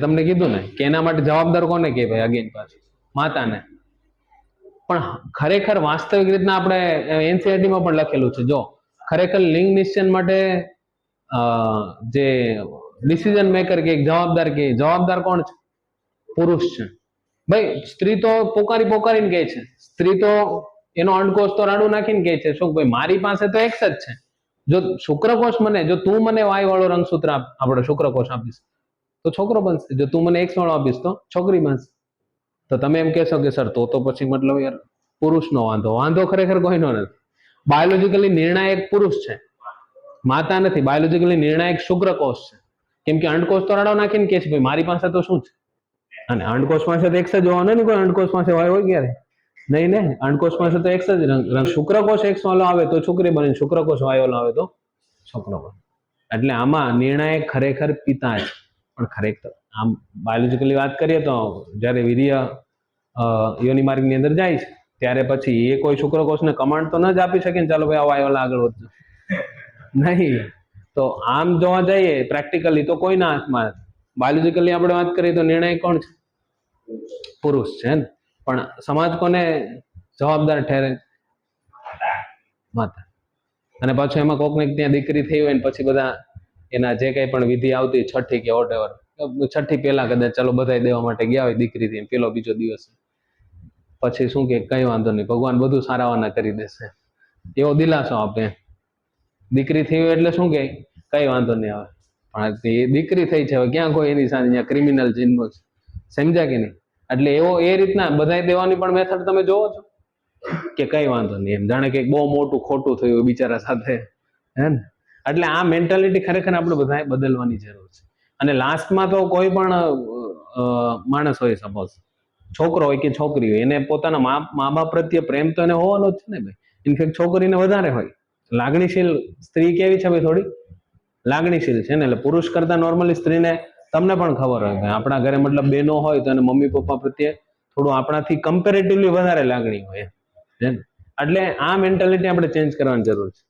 તમને કીધું ને કે એના માટે જવાબદાર કોને કે ભાઈ અગેન પાછું? માતાને. પણ ખરેખર વાસ્તવિક રીતના આપણે એનસીઆરટીમાં પણ લખેલું છે. જો, ખરેખર લિંગ નિશ્ચયન માટે જે ડિસિઝન મેકર કે, જવાબદાર કે, જવાબદાર કોણ છે? પુરુષ છે. ભાઈ, સ્ત્રી તો પોકારી પોકારીને કહે છે. સ્ત્રી તો એનો અંડકોષ તો રાડું નાખીને કહે છે. શું ભાઈ, મારી પાસે તો એક જ છે. જો શુક્રકોષ મને, જો તું મને વાય વાળો રંગસૂત્ર આપ, આપણે શુક્રકોષ આપીશ. તો છોકરો બનશે. જો તું મને એક્સ વાળો આપીશ તો છોકરી બનશે. તો તમે એમ કહેશો કે, સર, તો તો પછી મતલબ યાર પુરુષનો વાંધો. વાંધો ખરેખર કોઈનો નથી. બાયોલોજીકલી નિર્ણાયક પુરુષ છે. માતા નથી. બાયોલોજીકલી નિર્ણાયક શુક્રકોષ છે. કેમ કે અંડકોષ તો રડાવ નાખીને કે છે, ભાઈ, મારી પાસે તો શું છે? અને અંડકોષ પાસે તો એક જ હોવાનો ને કોઈ અંડકોષ પાસે હોય હોય ક્યારે? નહીં ને અંડકોષ પાસે તો એક જ રંગ. શુક્રકોષ એક્સ વાળો આવે તો છોકરી બને, શુક્રકોષ વાયોલો આવે તો છોકરો બને. એટલે આમાં નિર્ણાયક ખરેખર પિતા છે. પણ ખરેખર, આમ બાયોલોજીકલી વાત કરીએ તો જ્યારે વીર્ય યોની માર્ગની અંદર જાય છે, ત્યારે પછી એ કોઈ શુક્રકોષને કમાન્ડ તો ન જ આપી શકે ને ચાલો ભાઈ આ વાયોલા આગળ વધજો. નહીં, તો આમ જોવા જઈએ પ્રેક્ટિકલી તો કોઈના હાથમાં બાયોલોજીકલી આપણે વાત કરીએ તો નિર્ણય કોણ છે? પુરુષ છે ને. પણ સમાજ કોને જવાબદાર ઠેરે? માતા. અને પાછું એમાં કોકને ત્યાં દીકરી થઈ હોય ને પછી બધા એના જે કંઈ પણ વિધિ આવતી છઠ્ઠી કે વોટ છઠ્ઠી પહેલાં કદાચ ચાલો બધાય દેવા માટે ગયા હોય દીકરીથી પેલો બીજો દિવસ. પછી શું કે, કઈ વાંધો નહીં, ભગવાન બધું સારાવાના કરી દેશે. એવો દિલાસો આપે. દીકરી થઈ એટલે શું કે, કઈ વાંધો નહીં આવે. પણ એ દીકરી થઈ છે, હવે ક્યાં કોઈ એની સાથે ક્રિમિનલ ચિહ્નો છે? સમજ્યા કે નહીં? એટલે એવો એ રીતના બધાય દેવાની પણ મેથડ તમે જોવો છો? કે કઈ વાંધો નહીં, એમ જાણે કે બહુ મોટું ખોટું થયું બિચારા સાથે. હે ને? એટલે આ મેન્ટાલિટી ખરેખર આપણે બધાએ બદલવાની જરૂર છે. અને લાસ્ટમાં તો કોઈ પણ માણસ હોય સપોઝ છોકરો હોય કે છોકરી હોય, એને પોતાના મા મા બાપ પ્રત્યે પ્રેમ તો એને હોવાનો જ છે ને ભાઈ. ઇનફેક્ટ છોકરીને વધારે હોય. લાગણીશીલ સ્ત્રી કેવી છે ભાઈ થોડી? લાગણીશીલ છે ને, એટલે પુરુષ કરતા નોર્મલી સ્ત્રીને તમને પણ ખબર હોય આપણા ઘરે મતલબ બેનો હોય તો એને મમ્મી, પપ્પા પ્રત્યે થોડું આપણાથી કમ્પેરેટિવલી વધારે લાગણી હોય એટલે આ મેન્ટાલિટી આપણે ચેન્જ કરવાની જરૂર છે.